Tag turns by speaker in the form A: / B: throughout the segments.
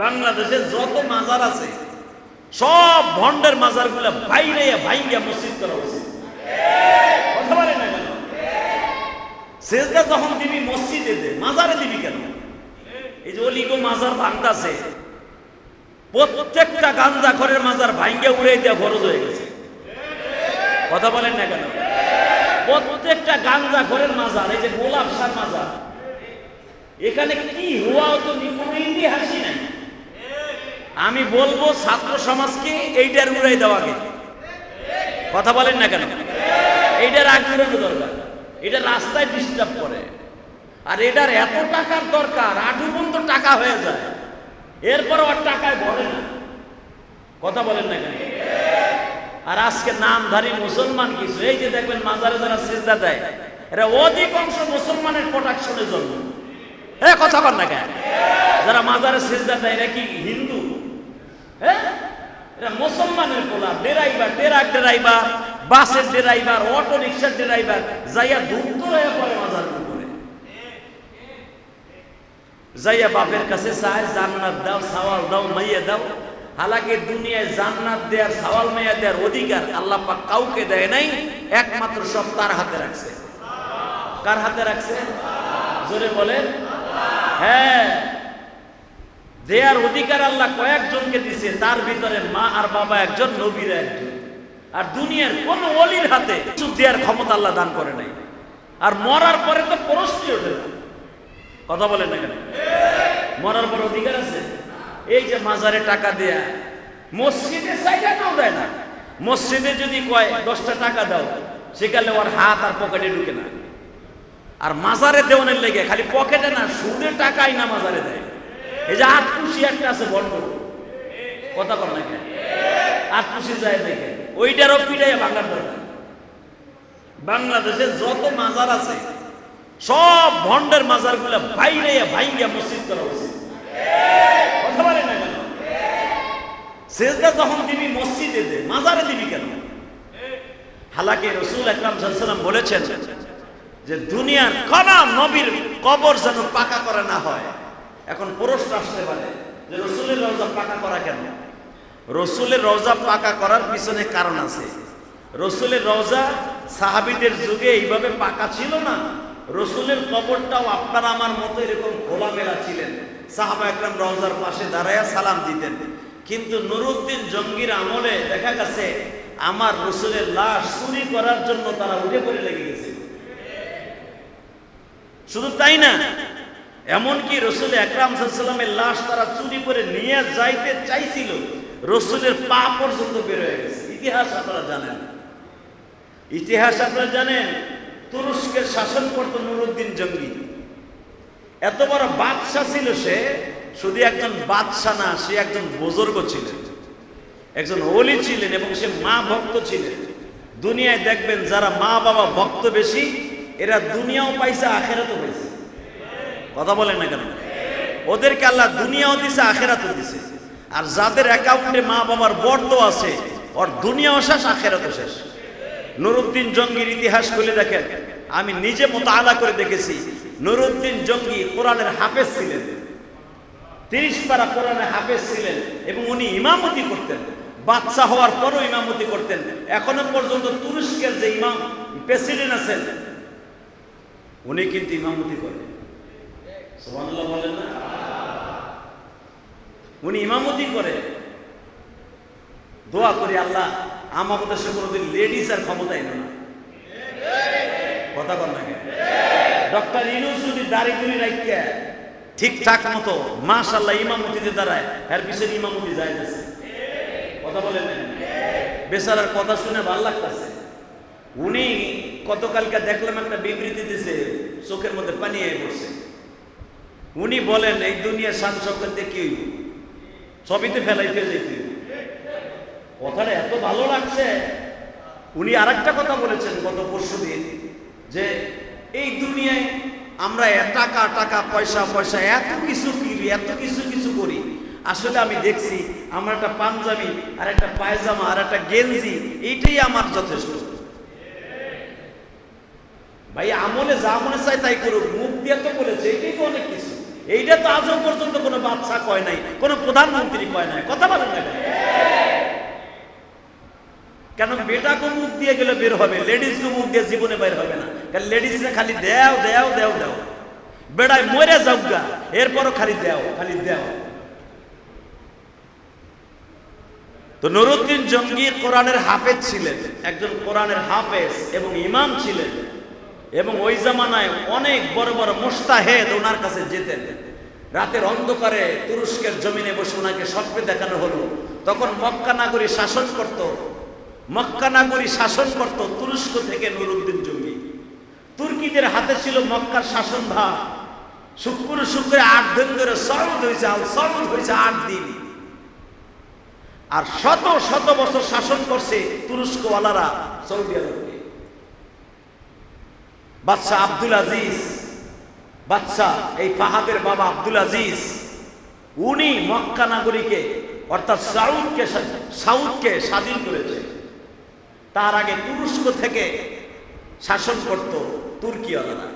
A: বাংলাদেশে যত মাজার আছে, সব ভন্ডের মাজারগুলা বাইরে ভাইঙ্গা মসজিদ করা সেজদা যখন দিবি মসজিদে মাজারে দিবি কেন? এই যে মাজার প্রত্যেকটা গাঞ্জা ঘরের মাজার দেওয়া হয়ে গেছে। বলেন না কেন? প্রত্যেকটা গাঞ্জা ঘরের মাজার, এই যে গোলাপ মাজার, এখানে কি হওয়া তো কোনো ইতিহাসই নাই? আমি বলব ছাত্র সমাজকে এইটার উড়াই দেওয়াকে কথা বলেন না কেন? এইটার আগ উড়ানো দরকার। এটা রাস্তায় ডিস্টার্ব করে। আর এটার এত টাকার দরকার আঠু পর্যন্ত টাকা হয়ে যায়। এরপর আর টাকায় ভরে না। কথা বলেন না কেন? আর আজকে নামধারী মুসলমান কিছু, এই যে দেখবেন মাজারে যারা সেজদা দেয়, এরা অধিকাংশ মুসলমানের প্রোডাকশনের জন্য। হ্যাঁ কথা বল না কেন? যারা মাজারে সেজদা দেয়, এরা কি হিন্দু? হ্যাঁ? মুসলমানের পোলা ড্রাইভার, ট্রাক ড্রাইভার, বাসের ড্রাইভার অটো রিক্সার ড্রাইভার, যাইয়া ধূপ্ত হয়ে পড়ে মাজার উপরে। যাইয়া বাপের কাছে চায়, জান্নাত দাও, সাওয়াল দাও, মাইয়া দাও। হালাকি দুনিয়ায় জান্নাত দেওয়ার সাওয়াল মাইয়া দেওয়ার অধিকার আল্লাহ পাক কাউকে দেয় নাই, একমাত্র সব তার হাতে রাখছে। কার হাতে রাখছে? জোরে বলেন। হ্যাঁ। দেয়ার অধিকার আল্লাহ কয়েকজনকে দিছে, তার ভিতরে মা আর বাবা একজন, নবীর একজন। আর দুনিয়ার কোন অলির হাতে কিছু দেওয়ার ক্ষমতা আল্লাহ দান করে নাই। আর মরার পরে তো প্রশ্নই ওঠে না। কথা বলেন না কেন? মরার পর অধিকার আছে? এই যে মাজারে টাকা দেয়া, মসজিদে চাইলে নাও দেয় না। মসজিদে যদি কয়, দশটা টাকা দাও সেখানে ওর হাত আর পকেটে ঢুকে না। আর মাজারে দেওয়ানের লেগে খালি পকেটে না সুদে টাকাই না মাজারে দেয়। এই যে আট খুশি একটা আছে বন্ধ কথা কর না কেন? আট যায় দেখে। ওইটারও বাংলার দরকার। বাংলাদেশে যত মাজার আছে, সব ভন্ডের মাজারগুলা বাইরে ভাইঙ্গা মসজিদ করা কেন? সেজদা যখন দিবি মসজিদে দে, মাজারে দিবি কেন? হালাকি রসুল আকরাম সাল্লাম বলেছেন যে, দুনিয়ার কনা নবীর কবর যেন পাকা করা না হয়। এখন প্রশ্ন আসতে পারে যে রসুলের রওজা পাকা করা কেন? রসুলের রওজা পাকা করার পিছনে কারণ আছে। রসুলের রওজা সাহাবিদের যুগে এইভাবে পাকা ছিল না। রসুলের কবরটাও আপনার আমার মতো এরকম খোলামেলা ছিলেন। সাহাবা একরাম রওজার পাশে দাঁড়াইয়া সালাম দিতেন। কিন্তু নুরুদ্দিন জঙ্গির আমলে দেখা গেছে, আমার রসুলের লাশ চুরি করার জন্য তারা উঠে পড়ে লেগে গেছে। শুধু তাই না এমনকি রসুল একরাম সাল্লামের লাশ তারা চুরি করে নিয়ে যাইতে চাইছিল। রসুলের পা পর্যন্ত বের হয়ে গেছে। ইতিহাস আপনারা জানেন। ইতিহাস আপনারা জানেন, তুরস্কের শাসন করত নুরুদ্দিন জঙ্গি। এত বড় বাদশাহ ছিল সে, শুধু একজন বাদশাহ না, সে একজন বুজুর্গ ছিলেন। একজন ওলি ছিলেন এবং সে মা ভক্ত ছিলেন। দুনিয়ায় দেখবেন যারা মা বাবা ভক্ত বেশি, এরা দুনিয়াও পাইছে, আখেরাতও পাইছে। কথা বলেন না কেন? ওদেরকে আল্লাহ দুনিয়াও দিছে, আখেরাতও দিছে। আর যাদের অ্যাকাউন্টে মা বাবার বর্দ আছে, ওর দুনিয়াও শেষ, আখেরাতও শেষ। নুরুদ্দিন জঙ্গির ইতিহাস খুলে দেখেন। আমি নিজে মতো মোতালা করে দেখেছি, নুরুদ্দিন জঙ্গি কোরআনের হাফেজ ছিলেন। তিরিশ পারা কোরআনের হাফেজ ছিলেন এবং উনি ইমামতি করতেন। বাচ্চা হওয়ার পরও ইমামতি করতেন। এখনও পর্যন্ত তুরস্কের যে ইমাম প্রেসিডেন্ট আছেন, উনি কিন্তু ইমামতি করেন। বলেন না? উনি ইমামতি করে। দোয়া করি আল্লাহ আমাদের দেশে কোনোদিন লেডিস আর ক্ষমতা না। কথা কর ডক্টর ইনুস যদি দাড়ি গুলি রাখিয়া ঠিকঠাক মতো মাশাল্লাহ ইমামতিতে দাঁড়ায়, এর পিছনে ইমামতি যায় যাচ্ছে কথা বলেন বেচারার কথা শুনে ভালো লাগতেছে। উনি কতকালকে দেখলাম একটা বিবৃতি দিছে, চোখের মধ্যে পানি এসে পড়ছে। উনি বলেন, এই দুনিয়া শান শব্দতে কি হইব? সবিতে ফেলাইতে যেতে কথাটা এত ভালো লাগছে। উনি আর কথা বলেছেন গত পরশু দিন, যে এই দুনিয়ায় আমরা টাকা টাকা, পয়সা পয়সা, এত কিছু ফিরি এত কিছু কিছু করি। আসলে আমি দেখছি আমার একটা পাঞ্জাবি, আর একটা পায়জামা, আর একটা গেঞ্জি, এইটাই আমার যথেষ্ট। ভাই, আমলে যা মনে চাই তাই করুক, মুখ দিয়ে তো বলেছে, এটাই তো অনেক কিছু। এইটা তো আজও পর্যন্ত কোনো বাচ্চা কয় নাই, কোনো প্রধানমন্ত্রী কয় নাই। কথা বলেন না কেন? কেন বেটাকে মুখ দিয়ে গেলে বের হবে লেডিসকে মুখ দিয়ে জীবনে বের হবে না। কারণ লেডিসরা খালি দেও দেও দেও দেও। বেড়ায় মরে যাও গা, এরপরও খালি দেও খালি দেও। তো নুরুদ্দিন জঙ্গি কোরআনের হাফেজ ছিলেন, একজন কোরআনের হাফেজ এবং ইমাম ছিলেন। এবং ওই জামানায় অনেক বড় বড় মোস্তাহেদ ওনার কাছে যেতেন। রাতের অন্ধকারে তুরস্কের জমিনে বসে ওনাকে স্বপ্নে দেখানো হলো। তখন মক্কা নাগরী শাসন করত। মক্কা নাগরী শাসন করত তুরস্ক থেকে নুরুদ্দিন জঙ্গি। তুর্কিদের হাতে ছিল মক্কার শাসন ভার। শুক্র শুক্রে আট দিন ধরে সরদ হয়েছে আল সরদ হয়েছে আট দিন। আর শত শত বছর শাসন করছে তুরস্কওয়ালারা, সৌদি আরবকে বাদশাহ আব্দুল আজিজ বাদশাহ এই ফাহাদের বাবা আব্দুল আজিজ, উনি মক্কা নাগরীকে, অর্থাৎ সাউদকে সাউদকে স্বাধীন করেছে। তার আগে তুরস্ক থেকে শাসন করত তুর্কি তুর্কিওয়ালারা।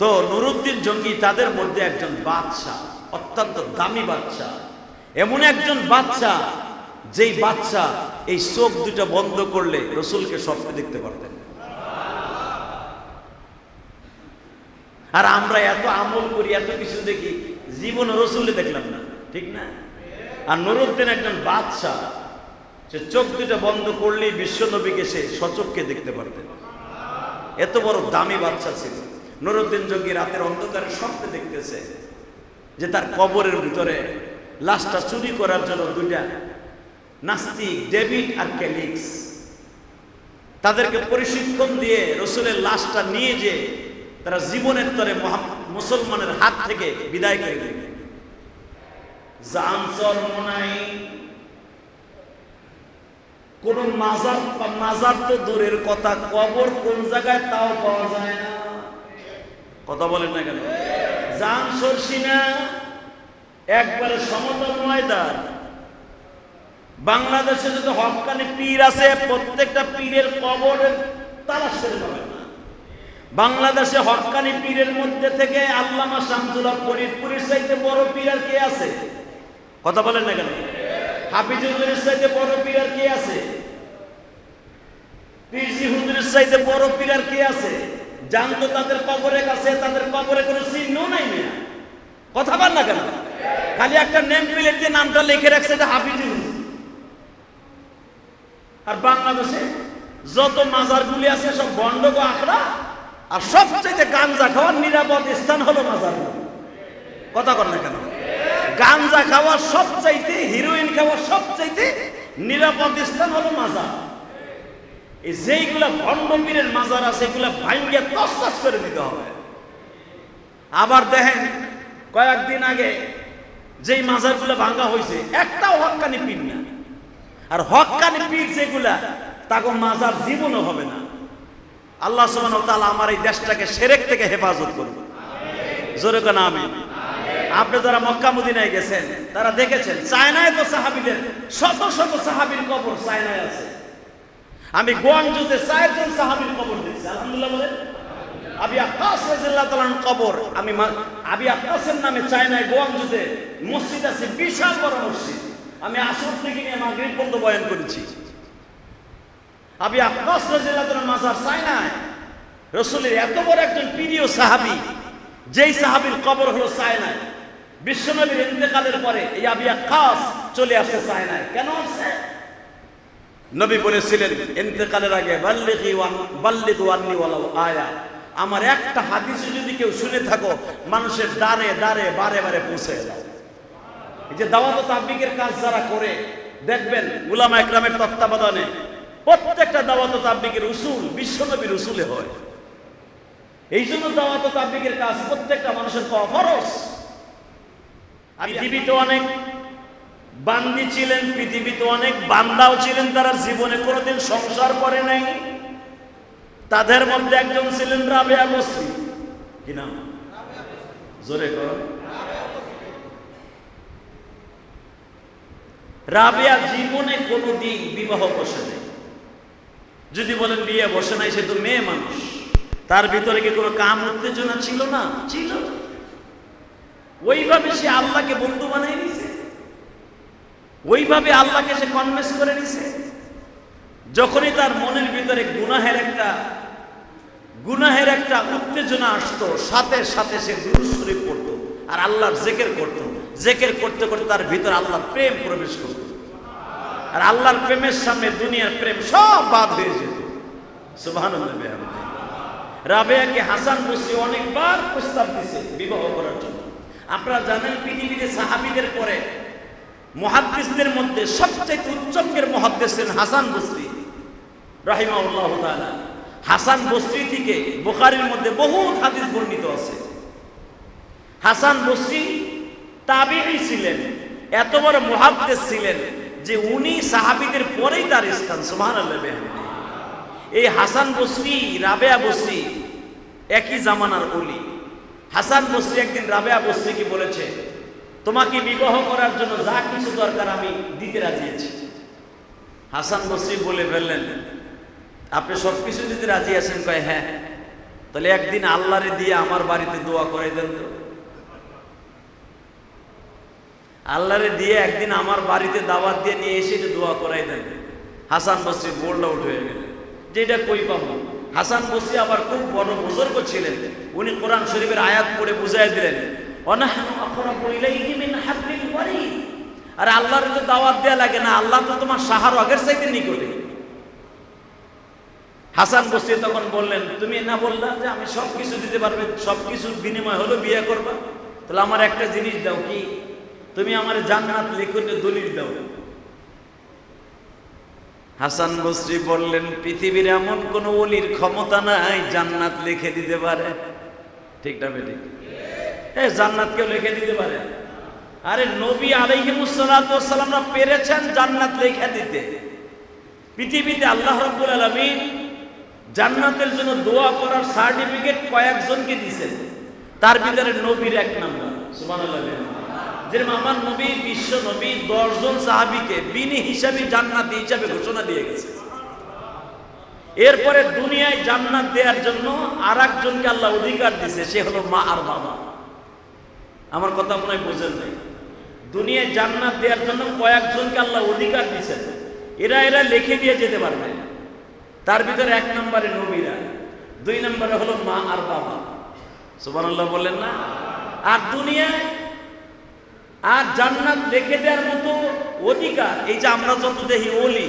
A: তো নুরুদ্দিন জঙ্গি তাদের মধ্যে একজন বাদশাহ, অত্যন্ত দামি বাচ্চা এমন একজন বাচ্চা যেই বাচ্চা এই চোখ দুটো বন্ধ করলে রসুলকে স্বপ্নে দেখতে পারতেন। আর আমরা এত আমল করি, এত কিছু দেখি, জীবন রসুলে দেখলাম না, ঠিক না? আর নুরুদ্দিন একজন বাদশাহ, সে চোখ দুটো বন্ধ করলেই বিশ্ব নবীকে সে সচককে দেখতে পারতেন এত বড় দামি বাচ্চা ছিল। নুরুদ্দিন যোগী রাতের অন্ধকারে স্বপ্নে দেখতেছে যে তার কবরের ভিতরে লাশটা চুরি করার জন্য দুইটা নাস্তিক, ডেভিড আর ক্যালিক্স। তাদেরকে প্রশিক্ষণ দিয়ে রসুলের লাশটা নিয়ে যে তারা জীবনের তরে মুসলমানের হাত থেকে বিদায় করে দেবে। কোন মাজার মাজার তো দূরের কথা, কবর কোন জায়গায় তাও পাওয়া যায় না। কথা বলেন না কেন? জান সরসিনা একবারে সমতল ময়দান। বাংলাদেশে যদি হকানি পীর আছে, প্রত্যেকটা পীরের কবরের তারা পাবেন না বাংলাদেশে হকানি পীরের মধ্যে থেকে আল্লামা শামসুল্লাহ ফরিদপুরের চাইতে বড় পীর আর কে আছে? কথা বলেন না কেন? হাফিজুলের চাইতে বড় পীর আর কে আছে? পীরজি হুজুরের চাইতে বড় পীর আর কে আছে? জানতো তাদের কবরের কাছে, তাদের কবরে কোনো চিহ্ন নাই মেয়া। কথা বল না কেন? খালি একটা নেম প্লেট দিয়ে নামটা লিখে রাখছে এটা হুজুর। আর বাংলাদেশে যত মাজারগুলি আছে সব বন্ডগ আখড়া। আর সবচাইতে গাঞ্জা খাওয়ার নিরাপদ স্থান হলো মাজার কথা কর না কেন? গাঞ্জা খাওয়ার সবচাইতে হিরোইন খাওয়ার সবচাইতে নিরাপদ স্থান হলো মাজার। এই যেইগুলা ভণ্ডপীরের মাজার আছে, এগুলা ভাঙ্গিয়া তস করে দিতে হবে। আবার দেখেন, কয়েকদিন আগে যেই মাজারগুলো ভাঙ্গা হয়েছে, একটাও হক্কানি পীর না। আর হক্কানি পীর যেগুলা তাকে মাজার জীবনও হবে না। আল্লাহ সুবহানাহু ওয়া তাআলা আমার এই দেশটাকে সেরেক থেকে হেফাজত করুন। জোরে কেন আমি আপনি যারা মক্কা মদিনায় গেছেন, তারা দেখেছেন, চায়নায় তো সাহাবীদের শত শত সাহাবীর কবর চায়নায় আছে। আমি গোয়াংজুতে চারজন সাহাবীর কবর দেখছি, আলহামদুলিল্লাহ বলেন। আবি আক্কাস রাদিয়াল্লাহু তাআলার কবর, আমি আবি আক্কাসের নামে চায়নায়, গোয়াংজুতে মসজিদ আছে, বিশাল বড় মসজিদ। আমি আসর থেকে নিয়ে মাগরিব পর্যন্ত বয়ান করেছি। আবি আক্কাস রাদিয়াল্লাহু তাআলার মাজার চায়নায় রসুলের এত বড় একজন প্রিয় সাহাবি, যেই সাহাবীর কবর হলো চায়নায় বিশ্বনবীর ইন্তেকালের পরে এই আবি আক্কাস চলে আসছে চায়নায় কেন আসছে নবী বলেছিলেন, ইন্তেকালের আগে ওয়ালাউ আয়া। আমার একটা হাদিসে যদি কেউ শুনে থাকো, মানুষের দ্বারে দ্বারে, বারে বারে পৌঁছে দাও এই যে দাওয়াত তাবলিগের কাজ যারা করে, দেখবেন, উলামা একরামের তত্ত্বাবধানে প্রত্যেকটা দাওয়াত তাবলিগের উসুল বিশ্বনবীর উসুলে হয়। এই জন্য দাওয়াত তাবলিগের কাজ প্রত্যেকটা মানুষের পাওয়া ফরজ। পৃথিবীতে অনেক বান্দি ছিলেন পৃথিবীতে অনেক বান্দাও ছিলেন তারা জীবনে কোনোদিন সংসার করে নাই। তাদের মধ্যে একজন ছিলেন রাবেয়া বসরি কি নাম? জোরে কর। রাবেয়া জীবনে কোনোদিন বিবাহ বসে নাই। যদি বলেন বিয়ে বসে নাই, সে তো মেয়ে মানুষ। তার ভিতরে কি কোনো কাম উত্তেজনা ছিল না? ছিল। ওইভাবে সে আল্লাহকে বন্ধু বানাই নিছে। ওইভাবে আল্লাহকে সে কনভেন্স করে নিছে। যখনই তার মনের ভিতরে গুনাহের একটা গুনাহের একটা উত্তেজনা আসতো, সাথে সাথে সে শরীফ পড়তো আর আল্লাহর জেকের করত। জেকের করতে করতে তার ভিতরে আল্লাহর প্রেম প্রবেশ করত। আর আল্লাহর প্রেমের সামনে দুনিয়ার প্রেম সব বাদ হয়ে যেত। সুবহানাল্লাহ। রাবেয়াকে হাসান বসরি অনেকবার প্রস্তাব দিছে বিবাহ করার জন্য। আপনারা জানেন পৃথিবীতে সাহাবীদের পরে মুহাদ্দিসদের মধ্যে সবচেয়ে উচ্চকের ছিলেন হাসান বসরি, রাহিমাহুল্লাহ তাআলা। হাসান বসরি থেকে বুখারীর মধ্যে বহু হাদিস বর্ণিত আছে। হাসান বসরি তাবিঈ ছিলেন, এত বড় মুহাদ্দিস ছিলেন যে উনি সাহাবীদের পরেই তার স্থান বিহামদিহি। এই হাসান বসরি, রাবেয়া বসরি, একই জামানার অলি। হাসান বসরি একদিন রাবেয়া বসরিকে বলেছে, তোমাকে বিবাহ করার জন্য যা কিছু দরকার আমি দিতে রাজি আছি। হাসান বসরি বলে ফেললেন, আপনি সব কিছু দিতে রাজি আছেন? কয় হ্যাঁ। তাহলে একদিন আল্লাহরে দিয়ে আমার বাড়িতে দোয়া করে দেন তো। আল্লাহরে দিয়ে একদিন আমার বাড়িতে দাওয়াত দিয়ে নিয়ে এসে দোয়া করাই দেন। হাসান বসরি বোল্ড আউট হয়ে গেলেন যেটা কই পাবো? হাসান বসরি আবার খুব বড় বুজুর্গ ছিলেন। উনি কোরআন শরীফের আয়াত পড়ে বুঝাই দিলেন আর আল্লাহর তো দাওয়াত দেওয়া লাগে না, আল্লাহ তো তোমার সাহার আগের চাইতে নিকটে। হাসান বসরি তখন বললেন, তুমি না বললা যে আমি সব কিছু দিতে পারবে সব কিছুর বিনিময় হলো বিয়ে করবা? তাহলে আমার একটা জিনিস দাও কি? তুমি আমার জান্নাত লিখতে দলিল দাও। হাসান বসরি বললেন, পৃথিবীর এমন কোন অলির ক্ষমতা নাই জান্নাত লিখে দিতে পারে। ঠিক না বেঠিক এ, জান্নাত কেউ লিখে দিতে পারে? আরে, নবী আলাইহিমুসালামরা পেরেছেন জান্নাত লিখে দিতে। পৃথিবীতে আল্লাহ রাব্বুল আলামিন জান্নাতের জন্য দোয়া করার সার্টিফিকেট কয়েকজনকে দিয়েছেন তার ভিতরে নবীর এক নাম্বার। সুবহানাল্লাহ যেরকম আমার নবী, বিশ্ব নবী, দশজন সাহাবিকে বিনি হিসাবে জান্নাতি হিসাবে ঘোষণা দিয়ে গেছে। এরপরে দুনিয়ায় জান্নাত দেওয়ার জন্য আর একজনকে আল্লাহ অধিকার দিছে, সে হলো মা আর বাবা। আমার কথা মনে হয় বোঝেন নাই। দুনিয়ায় জান্নাত দেওয়ার জন্য কয়েকজনকে আল্লাহ অধিকার দিয়েছেন এরা এরা লিখে দিয়ে যেতে পারবে তার ভিতরে এক নম্বরে নবীরা, দুই নম্বরে হলো মা আর বাবা। সুবহানাল্লাহ বললেন না? আর দুনিয়ায় আর জান্নাত রেখে দেওয়ার মতো অধিকার এই যে আমরা যত দেখি ওলি